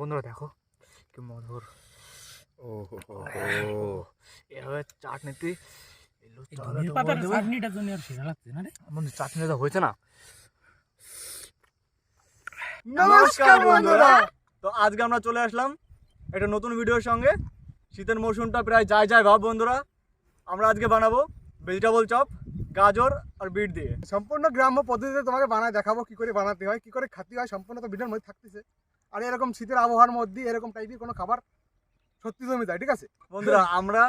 বন্ধুরা দেখো কি মধুর। ও হো হো এভাবে চাটনিতে এই লুচি এই চানাটা ধনের ভরে পাতার দেবে। চাটনিটার জন্য আর সেরা লাগছে না রে? বন্ধু চাটনিটা হয়েছে না। নমস্কার বন্ধুরা। তো আজকে আমরা চলে আসলাম একটা নতুন ভিডিওর সঙ্গে। শীতের মৌসুমটা প্রায় যায় যায় ভাব বন্ধুরা। আমরা আজকে বানাবো ভেজিটেবল চপ গাজর আর বিট দিয়ে। সম্পূর্ণ গ্রাম্য পদ্ধতিতে তোমাকে বানায় দেখাবো কি করে বানাতে হয় কি করে খাতে হয় সম্পূর্ণ তো ভিডিওর মধ্যে থাকতেছে। আর এরকম শীতের আবহাওয়ার মধ্যে এরকম টাইপের কোনো খাবার সত্যি জমি যায় ঠিক আছে? বন্ধুরা আমরা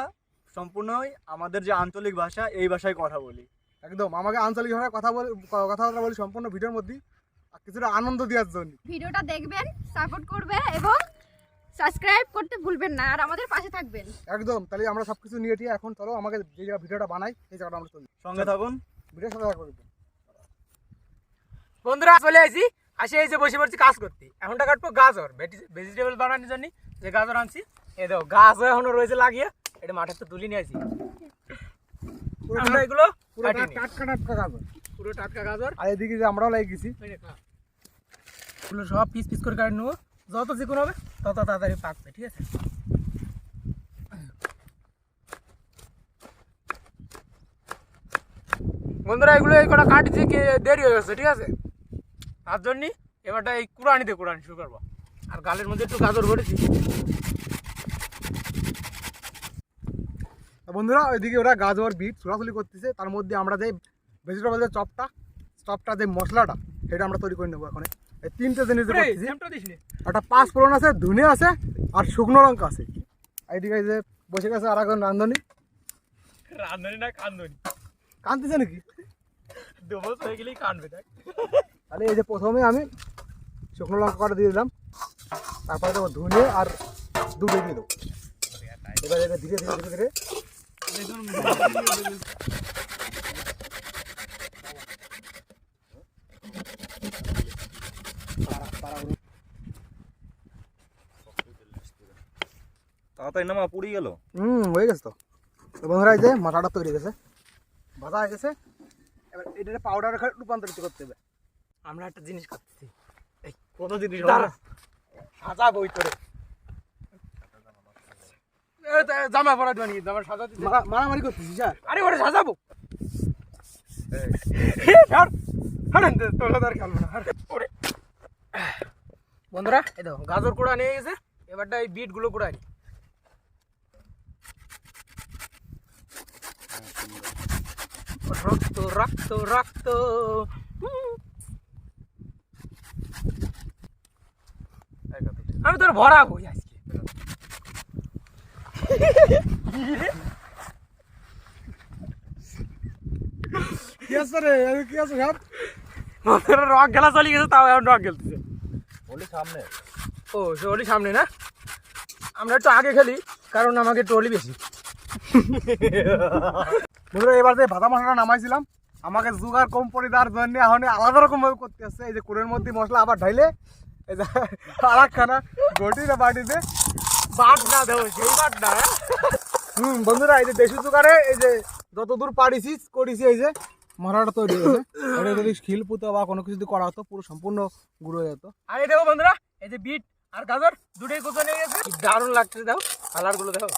সম্পূর্ণই আমাদের যে আঞ্চলিক ভাষা এই ভাষায় কথা বলি। একদম আমাকে আঞ্চলিক ভাষায় কথা বলি কথাবার্তা বলি সম্পূর্ণ ভিডিওর মধ্যে আর কিছুটা আনন্দ দেওয়ার জন্য। ভিডিওটা দেখবেন সাপোর্ট করবেন এবং সাবস্ক্রাইব করতে ভুলবেন না আর আমাদের পাশে থাকবেন। একদম তাহলে আমরা সব কিছু নিয়ে টিয়ে এখন চলো আমাকে যে জায়গা ভিডিওটা বানাই সেই জায়গাটা আমরা চলি সঙ্গে থাকুন। ভিডিওর সাথে থাকব কিন্তু। বন্ধুরা চলে আসি। আসে এই যে বসে পড়ছি কাজ করতে। এখনটা কাটবো গাজর। ভেজিটেবল বানানোর জন্য যে গাজর আনছি এই দেখো গাছও এখনও রয়েছে লাগিয়ে এটা মাঠে তো তুলি নিয়ে আসি। পুরো এগুলো পুরো টাটকা টাটকা গাজর। পুরো টাটকা গাজর। আর এদিকে যে আমরাও লাগিয়ে গেছি। এগুলো সব পিস পিস করে কাটে নেব। যত চিকন হবে তত তাড়াতাড়ি পাকবে ঠিক আছে? বন্ধুরা এগুলো এই কটা কাটছি দেরি হয়ে গেছে ঠিক আছে? তার জন্যে এবারটা এই কুড়ানিতে কুড়ানি শুরু করব। আর গালের মধ্যে একটু গাজর ভরেছি। বন্ধুরা ওইদিকে ওরা গাজর বিট ছোড়াছুলি করতেছে। তার মধ্যে আমরা যে ভেজিটেবল যে চপটা চপটা যে মশলাটা সেটা আমরা তৈরি করে নেব এখন। এই তিনটে জিনিস করতেছি। একটা পাঁচ ফোড়ন আছে ধনে আছে আর শুকনো লঙ্কা আছে। এইদিকে যে বসে গেছে আর একজন রান্ধনি রান্ধনি না কান্দনি। কানতেছে নাকি? দেবো হয়ে গেলেই কানবে দেখ। তাহলে এই যে প্রথমে আমি শুকনো লঙ্কা কটা দিয়ে দিলাম। তারপরে দেবো ধনে আর দুটো দিয়ে দেবো। এবার এবার ধীরে ধীরে ধীরে ধীরে। তাড়াতাড়ি নামা পুড়ি গেল। হুম হয়ে গেছে তো। তো বন্ধুরা এই যে মশলাটা তৈরি গেছে। ভাজা হয়ে গেছে। এবার এটা পাউডার রূপান্তরিত করতে হবে। আমরা একটা জিনিস করতেছি। কত জিনিস দাঁড়া। সাজা বই তোরে। এই তো জামা পরা দিবানি জামা সাজা মারামারি করতেছিস হ্যাঁ আরে ওরে সাজাবো। ছাড়। হারেন তার খেলব না। হার। ওরে। বন্ধুরা এই দেখো গাজর কুড়া নিয়ে গেছে। এবারটা এই বিটগুলো কুড়াই রক্ত রক্ত রক্ত। আমি তোর ভরা বই আজকে। কি আছে রে? কি আছে সব আমাদের রক খেলা চলে গেছে তাও এখন রক খেলতেছে। বলি সামনে। ও সে ওলি সামনে না? আমরা একটু আগে খেলি কারণ আমাকে টলি বেশি। বন্ধুরা এবার যে ভাজা মশলাটা নামাইছিলাম আমাকে জুগার কম পড়ে দেওয়ার জন্য এখন আলাদা রকম ভাবে করতে আসছে এই যে কুড়ের মধ্যে মশলা আবার ঢাইলে এই যে গটিটা বাটিতে বাট না দেবো সেই বাট না হুম বন্ধুরা এই যে দেশি এই যে যত দূর পারিছি করেছি এই যে তৈরি হয়েছে। এটা যদি খিল পুতো বা কোনো কিছু যদি করা হতো পুরো সম্পূর্ণ গুঁড়ো হয়ে যেত। আর এই দেখো বন্ধুরা এই যে বিট আর গাজর দুটোই কোথাও নিয়ে গেছে। দারুণ লাগছে দেখো কালারগুলো দেখো।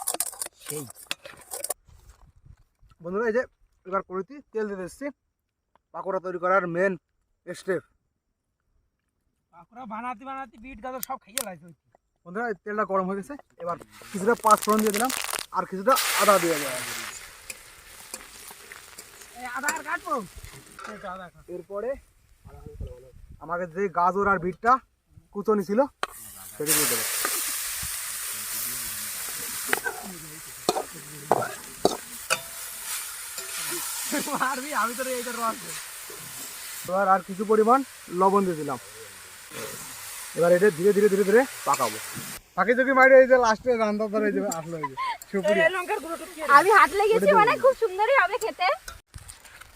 সেই। বন্ধুরা এই যে এবার করেছি তেল দিতে এসছি পাকোড়া তৈরি করার মেন স্টেপ পাকোড়া বানাতে বানাতে বিট গাজর সব খাইয়ে লাগছে বন্ধুরা তেলটা গরম হয়ে গেছে। এবার কিছুটা পাঁচ ফোড়ন দিয়ে দিলাম আর কিছুটা আদা দিয়ে কাটবো? তো কাট এরপরে আমাকে যে গাজর আর বিটটা কুচনি ছিল সেটা দিয়ে দেবো। আমি তোর এইটা রস দেব। এবার আর কিছু পরিমাণ লবণ দিয়ে দিলাম। এবার এটা ধীরে ধীরে ধীরে ধীরে পাকাবো। পাখি যদি মারি এই যে লাস্টে রান্না ধরে এই যে আসলো এই যে সুপুরি। এই লঙ্কার গুঁড়োটা কি আমি হাত লেগেছি মানে খুব সুন্দরই হবে খেতে।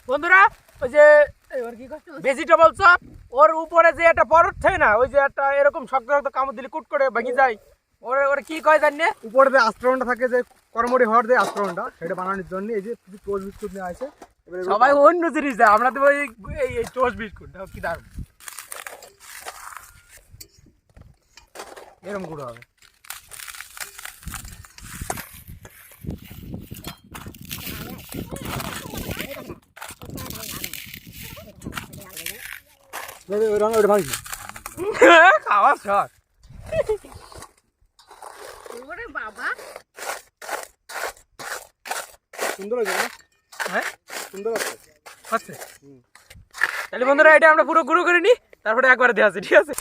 বন্ধুরা ওই যে ভেজিটেবল চপ ওর উপরে যে একটা পরোট থাকে না ওই যে একটা এরকম শক্ত শক্ত কামড় দিলে কুট করে ভেঙে যায়। ওরে ওরে কি কয় জানি? উপরে যে আস্তরণটা থাকে যে কর্মটি হওয়ার যে আস্তরণটা সেটা বানানোর জন্য এই যে কিছু টোস্ট বিস্কুট নিয়ে আছে। এবার এগুলো সবাই অন্য জিনিস দেয় আমরা তো ওই এই এই টোস্ট বিস্কুট কি দারুণ। এরকম গুঁড়ো হবে। রঙ ওটা ভাঙছি খাওয়ার শখ বাবা। সুন্দর হয়েছে না? হ্যাঁ? সুন্দর হচ্ছে। হচ্ছে? তাহলে বন্ধুরা এটা আমরা পুরো গুঁড়ো করে নিই তারপরে একবার দেওয়া আছে ঠিক আছে?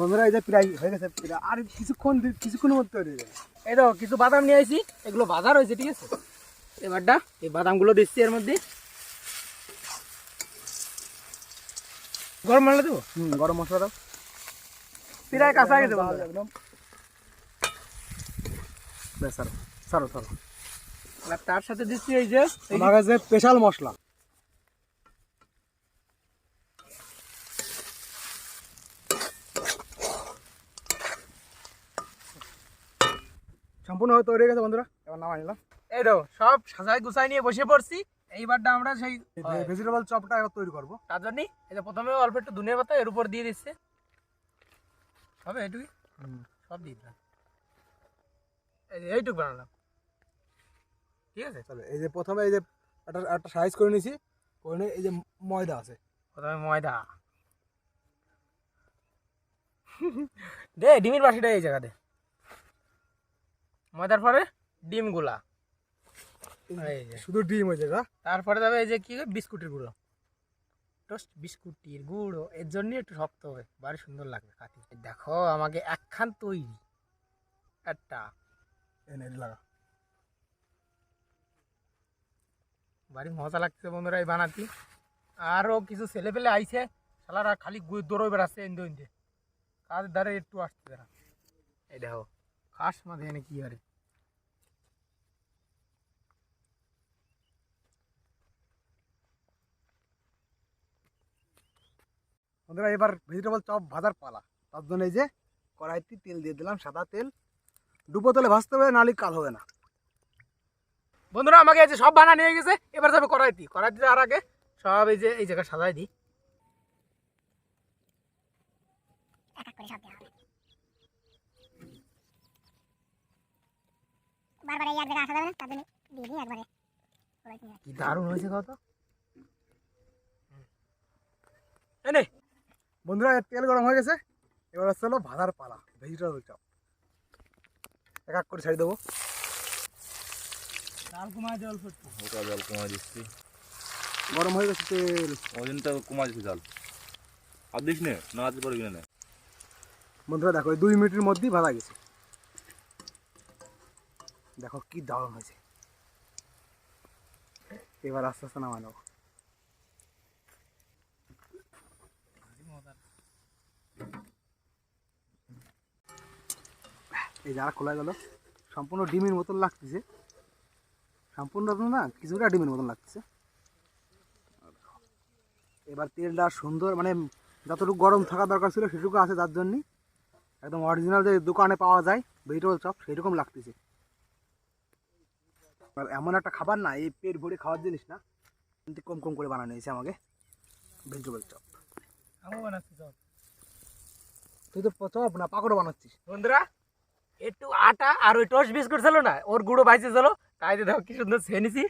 বন্ধুরা এই যে প্রায় হয়ে গেছে আর কিছুক্ষণ কিছুক্ষণের মধ্যে তৈরি হয়ে যাবে। এই দেখো কিছু বাদাম নিয়ে আইছি। এগুলো বাজার হয়েছে ঠিক আছে? এবারটা এই বাদামগুলো দিচ্ছি এর মধ্যে। গরম মশলা দেবো? হুম গরম মশলা দাও। প্রায় কাঁচা গেছে একদম। বেশ সারো সারো সারো। তার সাথে দিচ্ছি এই যে আমার কাছে স্পেশাল মশলা। সম্পূর্ণ হয়ে তৈরি হয়ে গেছে বন্ধুরা। এবার নামাই নিলাম। এই দেখো সব সাজাই গুছাই নিয়ে বসে পড়ছি। এইবারটা আমরা সেই ভেজিটেবল চপটা এবার তৈরি করব। তার জন্যই এই যে প্রথমে অল্প একটু ধনিয়া পাতা এর উপর দিয়ে দিচ্ছে। হবে এইটুকুই? সব দিয়ে দিলাম। এইটুকু বানালাম। ঠিক আছে? তাহলে এই যে প্রথমে এই যে একটা একটা সাইজ করে নিয়েছি নিয়ে এই যে ময়দা আছে। প্রথমে ময়দা। দে ডিমের বাসিটা এই জায়গাতে ময়দার পরে ডিমগুলা। শুধু ডিম হয়েছে তারপরে যাবে এই যে কি বিস্কুটের গুঁড়ো। টোস্ট বিস্কুটের গুঁড়ো এর জন্য একটু শক্ত হবে বাড়ি সুন্দর লাগবে খাতি। দেখো আমাকে একখান তৈরি। একটা। এনে লাগা বাড়ি মজা লাগছে বন্ধুরা এই বানাতি। আরও কিছু ছেলে পেলে আইছে শালারা খালি দৌড়ে বেড়াচ্ছে এন্দে এন্দে। কাজের ধারে একটু আসছে তারা এই দেখো খাস মাঝে এনে কি আরে বন্ধুরা এবার ভেজিটেবল চপ ভাজার পালা। তার জন্য এই যে কড়াইতে তেল দিয়ে দিলাম সাদা তেল। ডুবো তেলে ভাজতে হবে নাহলে কাল হবে না। বন্ধুরা আমাকে এই যে সব বানা নিয়ে গেছে এবার যাবে কড়াইতি। কড়াইতি যাওয়ার আগে সব এই যে এই জায়গায় সাজাই দিই। বারবার এই এক জায়গায় আসা যাবে না তার জন্য দিয়ে দিই একবারে। কি দারুণ হয়েছে কত এনে বন্ধুরা তেল গরম হয়ে গেছে। এবার হচ্ছে হলো ভাজার পালা ভেজিটেবল চপ এক এক করে ছেড়ে দেবো। কমায় জল জল কমা দিচ্ছি। গরম হয়ে গেছে তেল। ওজনটা কমা দিচ্ছি জল। আর দিস নে না দিতে পারবি না বন্ধুরা দেখো এই দুই মিনিটের মধ্যেই ভাজা গেছে। দেখো কি দারুণ হয়েছে। এবার আস্তে আস্তে নামাই এই যারা খোলা গেল সম্পূর্ণ ডিমের মতন লাগতেছে। সম্পূর্ণ না কিছুটা ডিমের মতন লাগতেছে। এবার তেলটা সুন্দর মানে যতটুকু গরম থাকা দরকার ছিল সেটুকু আছে তার জন্যই। একদম অরিজিনাল যে দোকানে পাওয়া যায় ভেজিটেবল চপ সেরকম লাগতেছে। আর এমন একটা খাবার না এই পেট ভরে খাওয়ার জিনিস না কিন্তু কম কম করে বানানো হয়েছে আমাকে। ভেজিটেবল চপ আমি বানাচ্ছি চল। তুই তো চপ না পাকড়ও বানাচ্ছিস। বন্ধুরা একটু আটা আর ওই টোস্ট বিস্কুট ছিল না ওর গুঁড়ো বাইছে ছিল। তাই দেখো কি সুন্দর ছেনিছি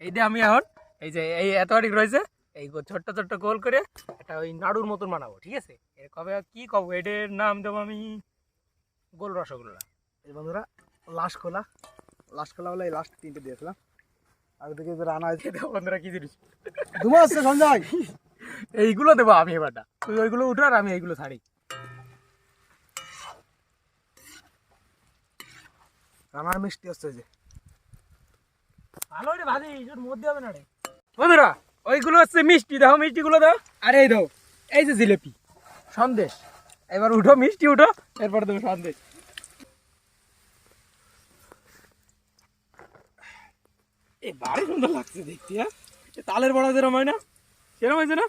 এই দিয়ে আমি এখন এই যে এই এত এতটিক রয়েছে এই ছোট্ট ছোট্ট গোল করে একটা ওই নাড়ুর মতন বানাবো ঠিক আছে? এর কবে কি কব এটার নাম দেবো আমি গোল রসগোল্লা। এই বন্ধুরা লাস্ট খোলা। লাস্ট খোলা বলে এই লাস্ট তিনটে দিয়েছিলাম থেকে যে রান্না হয়েছে দেখো বন্ধুরা কি জিনিস। ধুমা আসছে সঞ্জয়। এইগুলো দেবো আমি এবারটা। তুই ওইগুলো উঠো আর আমি এইগুলো ছাড়ি। রান্নার মিষ্টি যে। ভালো রে ভাজি এর মধ্যে হবে না রে। বন্ধুরা ওইগুলো হচ্ছে মিষ্টি। মিষ্টিগুলো দাও আর এই দাও এই যে জিলেপি। সন্দেশ। এবার উঠো মিষ্টি উঠো এরপরে দেবো সন্দেশ। এ বাড়ি সুন্দর লাগছে দেখতে হ্যাঁ? তালের বড়া যেরকম হয় না সেরকম হয়েছে না?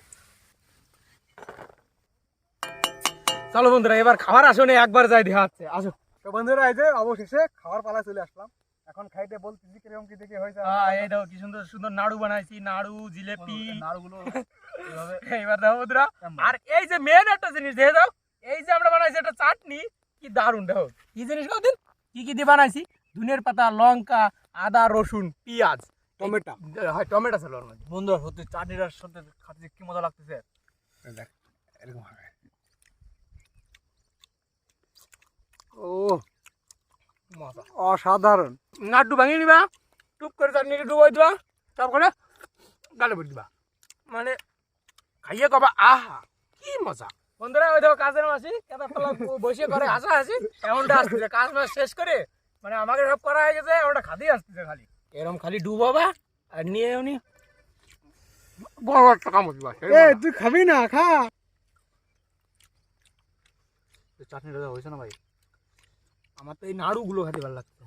চলো বন্ধুরা এবার খাবার আসনে একবার যাই দেখা আসো। তো বন্ধুরা এই যে অবশেষে খাওয়ার পালা চলে আসলাম। এখন খাইতে বলতেছি কীরকম কি দেখে হয়েছে হ্যাঁ এই দেখো কি সুন্দর সুন্দর নাড়ু বানাইছি নাড়ু জিলেপি। নাড়ুগুলো এইবার দেখো বন্ধুরা আর এই যে মেন একটা জিনিস দেখে দাও। এই যে আমরা বানাইছি একটা চাটনি কি দারুণ দেখো। কি জিনিস কদিন কি কি দিয়ে বানাইছি? ধনিয়ার পাতা লঙ্কা আদা রসুন পেঁয়াজ। টমেটো। হয় টমেটো ছিল বন্ধুরা সত্যি চাটনিটার সাথে খাতে কি মজা লাগতেছে। দেখ এরকম ও মজা। অসাধারণ। নাড্ডু ভাঙিয়ে নিবা টুপ করে চাটনিটা ডুবাই দিবা তারপরে গালে ভরে দিবা। মানে খাইয়ে কবা আহা কি মজা! বন্ধুরা ওই দেখো কাজের মাসি বসে করে হাসা হাসি এমনটা আসতেছে। কাজ মাস শেষ করে মানে আমাকে সব করা হয়ে গেছে এমনটা খাতেই আসতেছে খালি। এরকম খালি ডুবাবা আর নিয়ে উনি বড় একটা কামড় দিবা। তুই খাবি না খা। চাটনিটা হয়েছে না ভাই? আমার তো এই নাড়ুগুলো খেতে ভালো লাগছে।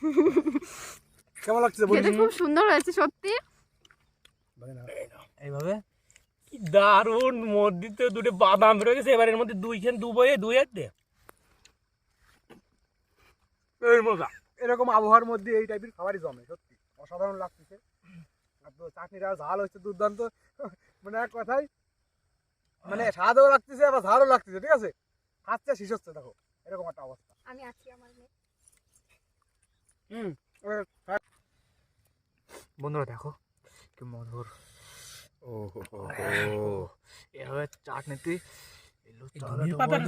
কেমন লাগছে বলি খেতে খুব সুন্দর হয়েছে সত্যি। এইভাবে? কি দারুণ মধ্যে দুটো বাদাম বেরো গেছে এবার এর মধ্যে দুই খেন দু বয়ে দুই দে। এই মজা। এরকম আবহাওয়ার মধ্যে এই টাইপের খাবারই জমে সত্যি। অসাধারণ লাগতেছে। আর তো চাটনিটা ঝাল হচ্ছে দুর্দান্ত। মানে এক কথাই মানে স্বাদও লাগতেছে আবার ঝালও লাগতেছে ঠিক আছে? খাচ্ছে শেষ হচ্ছে দেখো। এরকম একটা অবস্থা। আমি আছি আমার মেয়ে। হুম বন্ধুরা দেখো কি মধুর। ও হো হো। এভাবে চাটনিতে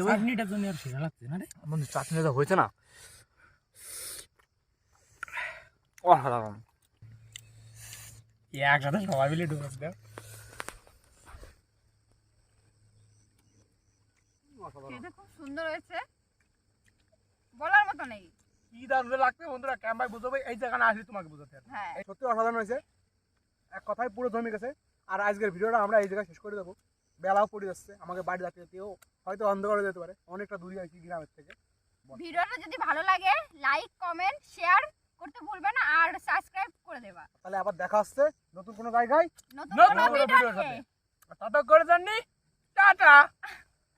চাটনিটা জন্য আর সেরা লাগছে না রে? বন্ধু চাটনিটা হয়েছে না। অসাধারণ। একসাথে সবাই মিলে ঢুকেছে দেখ। খুব সুন্দর হয়েছে। বলার মতো নেই। কি দারুণ লাগছে বন্ধুরা ক্যাম্পায় বুঝাবো এই জায়গায় আসলে তোমাকে বুঝাতে হ্যাঁ। সত্যি অসাধারণ হয়েছে। এক কথায় পুরো জমে গেছে। আর আজকের ভিডিওটা আমরা এই জায়গায় শেষ করে দেবো। বেলাও পড়ে যাচ্ছে আমাকে বাড়ি যেতে যেতেও হয়তো অন্ধকারে যেতে পারে। অনেকটা দূরে আছি গ্রামের থেকে। ভিডিওটা যদি ভালো লাগে লাইক কমেন্ট শেয়ার করতে ভুলবে না আর সাবস্ক্রাইব করে দেবা। তাহলে আবার দেখা হচ্ছে নতুন কোনো জায়গায়। নতুন কোনো কোনো ভিডিও ভিডিওর সাথে। তত করে জাননি টাটা।